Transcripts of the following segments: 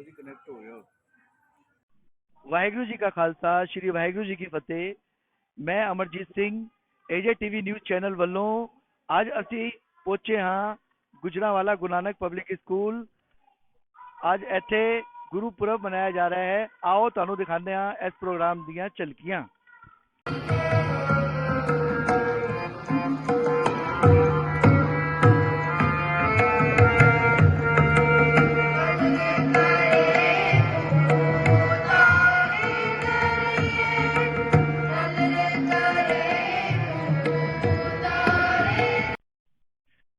ਲੋ ਜੀ ਕਨੈਕਟ ਹੋ ਗਿਆ ਵਾਹਿਗੁਰੂ ਜੀ ਕਾ ਖਾਲਸਾ, ਸ੍ਰੀ ਵਾਹਿਗੁਰੂ ਜੀ ਕੀ ਫਤਿਹ। ਮੈਂ Amarjit Singh A J TV news channel ਵੱਲੋਂ ਅੱਜ ਅਸੀਂ ਪਹੁੰਚੇ ਹਾਂ ਗੁਜਰਾਂਵਾਲਾ ਗੁਰੂ ਨਾਨਕ ਪਬਲਿਕ ਸਕੂਲ ਅੱਜ ਇੱਥੇ ਗੁਰੂਪੁਰਬ ਮਨਾਇਆ ਜਾ ਰਿਹਾ ਹੈ। ਆਓ ਤੁਹਾਨੂੰ ਦਿਖਾਉਂਦੇ ਹਾਂ ਇਸ ਪ੍ਰੋਗਰਾਮ ਦੀਆਂ ਝਲਕੀਆਂ।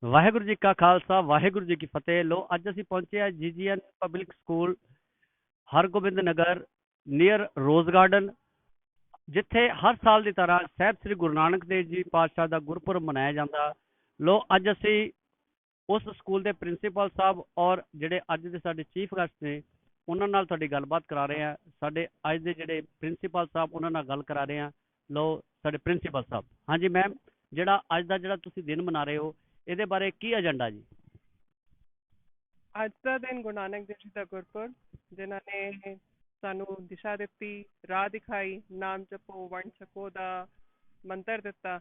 ਵਾਹਿਗੁਰੂ ਜੀ ਕਾ ਖਾਲਸਾ, ਵਾਹਿਗੁਰੂ ਜੀ ਕੀ ਫਤਿਹ। ਲੋ ਅੱਜ ਅਸੀਂ ਪਹੁੰਚੇ ਆ G G N public school Hargobind Nagar near rose garden ਜਿੱਥੇ ਹਰ ਸਾਲ ਦੀ ਤਰ੍ਹਾਂ ਸਾਹਿਬ ਸ੍ਰੀ ਗੁਰੂ ਨਾਨਕ ਦੇਵ ਜੀ ਪਾਤਸ਼ਾਹ ਦਾ ਗੁਰਪੁਰਬ ਮਨਾਇਆ ਜਾਂਦਾ। ਲੋ ਅੱਜ ਅਸੀਂ ਉਸ ਸਕੂਲ ਦੇ ਪ੍ਰਿੰਸੀਪਲ ਸਾਹਿਬ ਔਰ ਜਿਹੜੇ ਅੱਜ ਦੇ ਸਾਡੇ ਚੀਫ ਗੈਸਟ ਨੇ, ਉਹਨਾਂ ਨਾਲ ਤੁਹਾਡੀ ਗੱਲਬਾਤ ਕਰਾ ਰਹੇ ਆ ਸਾਡੇ ਅੱਜ ਦੇ ਜਿਹੜੇ ਪ੍ਰਿੰਸੀਪਲ ਸਾਹਿਬ, ਉਹਨਾਂ ਨਾਲ ਗੱਲ ਕਰਾ ਰਹੇ ਆ ਲੋ ਸਾਡੇ ਪ੍ਰਿੰਸੀਪਲ ਸਾਹਿਬ। ਹਾਂਜੀ ਮੈਮ ਜਿਹੜਾ ਅੱਜ ਦਾ ਜਿਹੜਾ ਤੁਸੀਂ ਦਿਨ ਮਨਾ ਰਹੇ ਹੋ ਇਹਦੇ ਬਾਰੇ ਕੀ ਏਜੰਡਾ ਜੀ? ਅੱਜ ਦਾ ਦਿਨ ਗੁਰੂ ਨਾਨਕ ਦੇਵ ਜੀ ਦਾ ਗੁਰਪੁਰਬ, ਜਿਨ੍ਹਾਂ ਨੇ ਸਾਨੂੰ ਦਿਸ਼ਾ ਦਿੱਤੀ, ਰਾਹ ਦਿਖਾਈ, ਨਾਮ ਜਪੋ, ਵੰਡ ਛਕੋ ਦਾ ਮੰਤਰ ਦਿੱਤਾ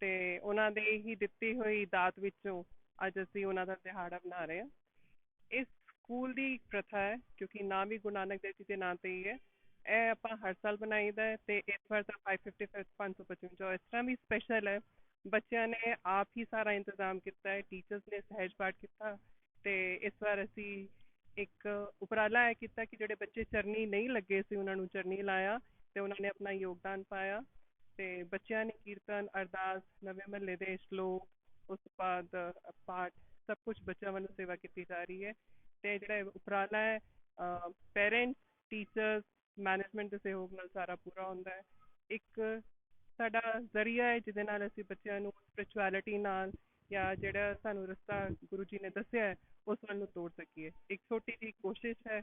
ਤੇ ਉਹਨਾਂ ਦੇ ਹੀ ਦਿੱਤੀ ਹੋਈ ਦਾਤ ਵਿੱਚੋਂ ਅੱਜ ਅਸੀਂ ਉਹਨਾਂ ਦਾ ਦਿਹਾੜਾ ਮਨਾ ਰਹੇ ਹਾਂ। ਇਸ ਸਕੂਲ ਦੀ ਪ੍ਰਥਾ ਹੈ, ਕਿਉਂਕਿ ਨਾਮ ਵੀ ਗੁਰੂ ਨਾਨਕ ਦੇਵ ਜੀ ਦੇ ਨਾਂ ਤੇ ਹੀ ਹੈ। ਇਹ ਆਪਾਂ ਹਰ ਸਾਲ ਬਣਾਈਦਾ ਹੈ ਤੇ ਇਸ ਵਾਰ ਤਾਂ 555 555 ਇਸ ਤਰ੍ਹਾਂ ਵੀ ਸਪੈਸ਼ਲ ਹੈ। ਬੱਚਿਆਂ ਨੇ ਆਪ ਹੀ ਸਾਰਾ ਇੰਤਜ਼ਾਮ ਕੀਤਾ ਹੈ ਟੀਚਰਸ ਨੇ ਸਹਿਜ ਪਾਠ ਕੀਤਾ ਤੇ ਇਸ ਵਾਰ ਅਸੀਂ ਇੱਕ ਉਪਰਾਲਾ ਇਹ ਕੀਤਾ ਕਿ ਜਿਹੜੇ ਬੱਚੇ ਚਰਨੀ ਨਹੀਂ ਲੱਗੇ ਸੀ ਉਹਨਾਂ ਨੂੰ ਚਰਨੀ ਲਾਇਆ ਤੇ ਉਹਨਾਂ ਨੇ ਆਪਣਾ ਯੋਗਦਾਨ ਪਾਇਆ ਤੇ ਬੱਚਿਆਂ ਨੇ ਕੀਰਤਨ, ਅਰਦਾਸ, ਨਵੇਂ ਮਹੱਲੇ ਦੇ ਸ਼ਲੋਕ, ਉਸ ਤੋਂ ਬਾਅਦ ਪਾਠ, ਸਭ ਕੁਝ ਬੱਚਿਆਂ ਵੱਲੋਂ ਸੇਵਾ ਕੀਤੀ ਜਾ ਰਹੀ ਹੈ ਤੇ ਜਿਹੜਾ ਉਪਰਾਲਾ ਹੈ ਪੇਰੈਂਟਸ ਟੀਚਰਸ ਮੈਨੇਜਮੈਂਟ ਦੇ ਸਹਿਯੋਗ ਨਾਲ ਸਾਰਾ ਪੂਰਾ ਹੁੰਦਾ ਹੈ। ਇੱਕ ਸਾਡਾ ਜ਼ਰੀਆ ਹੈ ਜਿਹਦੇ ਨਾਲ ਅਸੀਂ ਬੱਚਿਆਂ ਨੂੰ ਸਪਿਰਚੁਅਲਿਟੀ ਨਾਲ ਜਾਂ ਜਿਹੜਾ ਸਾਨੂੰ ਰਸਤਾ ਗੁਰੂ ਜੀ ਨੇ ਦੱਸਿਆ ਉਸ ਵੱਲ ਨੂੰ ਤੋੜ ਸਕੀਏ। ਇੱਕ ਛੋਟੀ ਜਿਹੀ ਕੋਸ਼ਿਸ਼ ਹੈ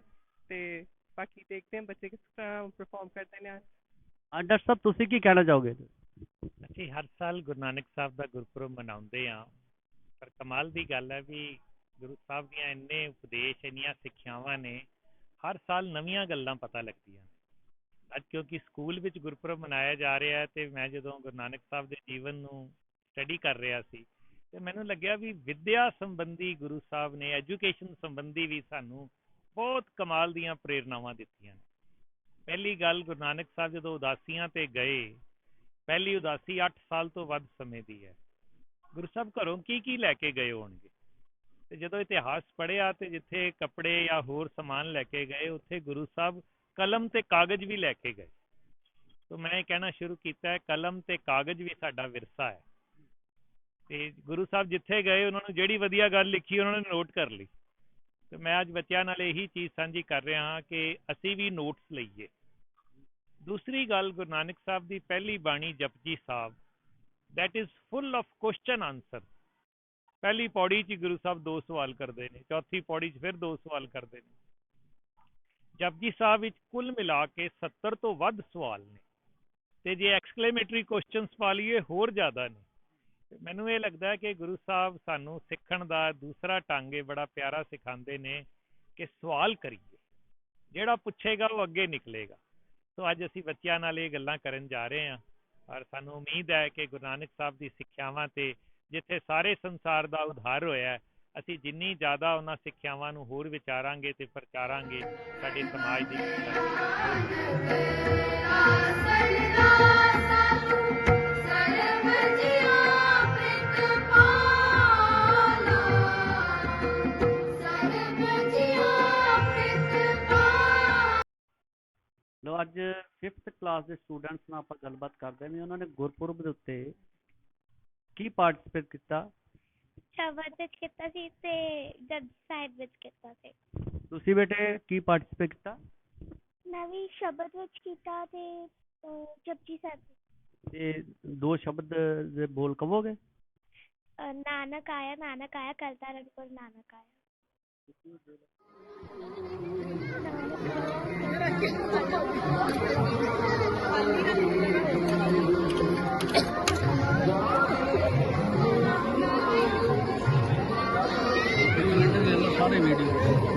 ਤੇ ਬਾਕੀ ਦੇਖਦੇ ਹਾਂ ਬੱਚੇ ਕਿਸ ਤਰ੍ਹਾਂ ਪਰਫਾਰਮ ਕਰਦੇ ਨੇ ਡਾਕਟਰ ਸਾਹਿਬ ਤੁਸੀਂ ਕੀ ਕਹਿਣਾ ਚਾਹੋਗੇ? ਅਸੀਂ ਹਰ ਸਾਲ ਗੁਰੂ ਨਾਨਕ ਸਾਹਿਬ ਦਾ ਗੁਰਪੁਰਬ ਮਨਾਉਂਦੇ ਹਾਂ। ਪਰ ਕਮਾਲ ਦੀ ਗੱਲ ਹੈ ਵੀ ਗੁਰੂ ਸਾਹਿਬ ਦੀਆਂ ਇੰਨੇ ਉਪਦੇਸ਼ ਇੰਨੀਆਂ ਸਿੱਖਿਆਵਾਂ ਨੇ ਹਰ ਸਾਲ ਨਵੀਆਂ ਗੱਲਾਂ ਪਤਾ ਲੱਗਦੀਆਂ ਅੱਜ ਕਿਉਂਕਿ ਸਕੂਲ ਵਿੱਚ ਗੁਰਪੁਰਬ ਮਨਾਇਆ ਜਾ ਰਿਹਾ ਹੈ ਤੇ ਮੈਂ ਜਦੋਂ ਗੁਰੂ ਨਾਨਕ ਸਾਹਿਬ ਦੇ ਜੀਵਨ ਨੂੰ ਸਟੱਡੀ ਕਰ ਰਿਹਾ ਸੀ ਤੇ ਮੈਨੂੰ ਲੱਗਿਆ ਵੀ ਵਿੱਦਿਆ ਸੰਬੰਧੀ ਗੁਰੂ ਸਾਹਿਬ ਨੇ ਐਜੂਕੇਸ਼ਨ ਸੰਬੰਧੀ ਵੀ ਸਾਨੂੰ ਬਹੁਤ ਕਮਾਲ ਦੀਆਂ ਪ੍ਰੇਰਨਾਵਾਂ ਦਿੱਤੀਆਂ ਪਹਿਲੀ ਗੱਲ ਗੁਰੂ ਨਾਨਕ ਸਾਹਿਬ ਜਦੋਂ ਉਦਾਸੀਆਂ ਤੇ ਗਏ, ਪਹਿਲੀ ਉਦਾਸੀ 8 ਸਾਲ ਤੋਂ ਵੱਧ ਸਮੇਂ ਦੀ ਹੈ। ਗੁਰੂ ਸਾਹਿਬ ਘਰੋਂ ਕੀ ਕੀ ਲੈ ਕੇ ਗਏ ਹੋਣਗੇ? ਤੇ ਜਦੋਂ ਇਤਿਹਾਸ ਪੜ੍ਹਿਆ ਤੇ ਜਿੱਥੇ ਕੱਪੜੇ ਜਾਂ ਹੋਰ ਸਮਾਨ ਲੈ ਕੇ ਗਏ, ਉੱਥੇ ਗੁਰੂ ਸਾਹਿਬ ਕਲਮ ਤੇ ਕਾਗਜ਼ ਵੀ ਲੈ ਕੇ ਗਏ। ਤੋਂ ਮੈਂ ਇਹ ਕਹਿਣਾ ਸ਼ੁਰੂ ਕੀਤਾ ਹੈ, ਕਲਮ ਤੇ ਕਾਗਜ਼ ਵੀ ਸਾਡਾ ਵਿਰਸਾ ਹੈ। ਤੇ ਗੁਰੂ ਸਾਹਿਬ ਜਿੱਥੇ ਗਏ, ਉਹਨਾਂ ਨੂੰ ਜਿਹੜੀ ਵਧੀਆ ਗੱਲ ਲਿਖੀ, ਉਹਨਾਂ ਨੇ ਨੋਟ ਕਰ ਲਈ। ਤੇ ਮੈਂ ਅੱਜ ਬੱਚਿਆਂ ਨਾਲ ਇਹੀ ਚੀਜ਼ ਸਾਂਝੀ ਕਰ ਰਿਹਾ ਹਾਂ ਕਿ ਅਸੀਂ ਵੀ ਨੋਟਸ ਲਈਏ। ਦੂਸਰੀ ਗੱਲ, ਗੁਰੂ ਨਾਨਕ ਸਾਹਿਬ ਦੀ ਪਹਿਲੀ ਬਾਣੀ ਜਪਜੀ ਸਾਹਿਬ, that is full of question answer ਪਹਿਲੀ ਪੌੜੀ 'ਚ ਗੁਰੂ ਸਾਹਿਬ ਦੋ ਸਵਾਲ ਕਰਦੇ ਨੇ, ਚੌਥੀ ਪੌੜੀ 'ਚ ਫਿਰ ਦੋ ਸਵਾਲ ਕਰਦੇ ਨੇ। ਜਪਜੀ ਸਾਹਿਬ ਵਿੱਚ ਕੁੱਲ ਮਿਲਾ ਕੇ 70 ਤੋਂ ਵੱਧ ਸਵਾਲ ਨੇ। ਤੇ ਜੇ ਐਕਸਕਲੇਮੇਟਰੀ ਕੁਐਸਚਨਸ ਪਾ ਲਈਏ, ਹੋਰ ਜ਼ਿਆਦਾ ਨੇ। ਮੈਨੂੰ ਇਹ ਲੱਗਦਾ ਹੈ ਕਿ ਗੁਰੂ ਸਾਹਿਬ ਸਾਨੂੰ ਸਿੱਖਣ ਦਾ ਦੂਸਰਾ ਢੰਗ ਬੜਾ ਪਿਆਰਾ ਸਿਖਾਉਂਦੇ ਨੇ ਕਿ ਸਵਾਲ ਕਰੀਏ। ਜਿਹੜਾ ਪੁੱਛੇਗਾ ਉਹ ਅੱਗੇ ਨਿਕਲੇਗਾ। ਸੋ ਅੱਜ ਅਸੀਂ ਬੱਚਿਆਂ ਨਾਲ ਇਹ ਗੱਲਾਂ ਕਰਨ ਜਾ ਰਹੇ ਹਾਂ। ਔਰ ਸਾਨੂੰ ਉਮੀਦ ਹੈ ਕਿ ਗੁਰੂ ਨਾਨਕ ਸਾਹਿਬ ਦੀ ਸਿੱਖਿਆਵਾਂ ਤੇ ਜਿੱਥੇ ਸਾਰੇ ਸੰਸਾਰ ਦਾ ਉਧਾਰ ਹੋਇਆ ਅਸੀਂ ਜਿੰਨੀ ਜ਼ਿਆਦਾ ਉਹਨਾਂ ਸਿੱਖਿਆਵਾਂ ਨੂੰ ਹੋਰ ਵਿਚਾਰਾਂਗੇ ਤੇ ਪ੍ਰਚਾਰਾਂਗੇ ਸਾਡੇ ਸਮਾਜ ਦੀ ਲੋ ਅੱਜ 5th ਕਲਾਸ ਦੇ ਸਟੂਡੈਂਟਸ ਨਾਲ ਆਪਾਂ ਗੱਲਬਾਤ ਕਰਦੇ ਹਾਂ। ਵੀ ਉਹਨਾਂ ਨੇ ਗੁਰਪੁਰਬ ਦੇ ਉੱਤੇ ਕੀ ਪਾਰਟਿਸਿਪੇਟ ਕੀਤਾ? ਸ਼ਬਦ ਵਿੱਚ ਕੀਤਾ ਸੀ ਤੇ ਜਦ ਸਾਹਿਬ ਵਿੱਚ ਕੀਤਾ ਸੀ। ਤੁਸੀਂ ਬੇਟੇ ਕੀ ਪਾਰਟਿਸਿਪੇਟ ਕੀਤਾ? ਮੈਂ ਵੀ ਸ਼ਬਦ ਵਿੱਚ ਕੀਤਾ ਤੇ ਅਹ, ਜਪਜੀ ਸਾਹਿਬ ਵਿੱਚ। ਤੇ ਦੋ ਸ਼ਬਦ ਦੇ ਬੋਲ ਕਹੋਗੇ ਅਹ, ਨਾਨਕ ਆਇਆ ਨਾਨਕ ਆਇਆ ਕਰਤਾ ਰਣਪੁਰ ਨਾਨਕ ਆਇਆ। ਸਾਰੇ ਵੀਡੀਓ ਐਂਡ ਤੇ ਚੱਲਦਾ ਸਿੱਧਾ ਹੀ ਨੇ ਵੀਡੀਓ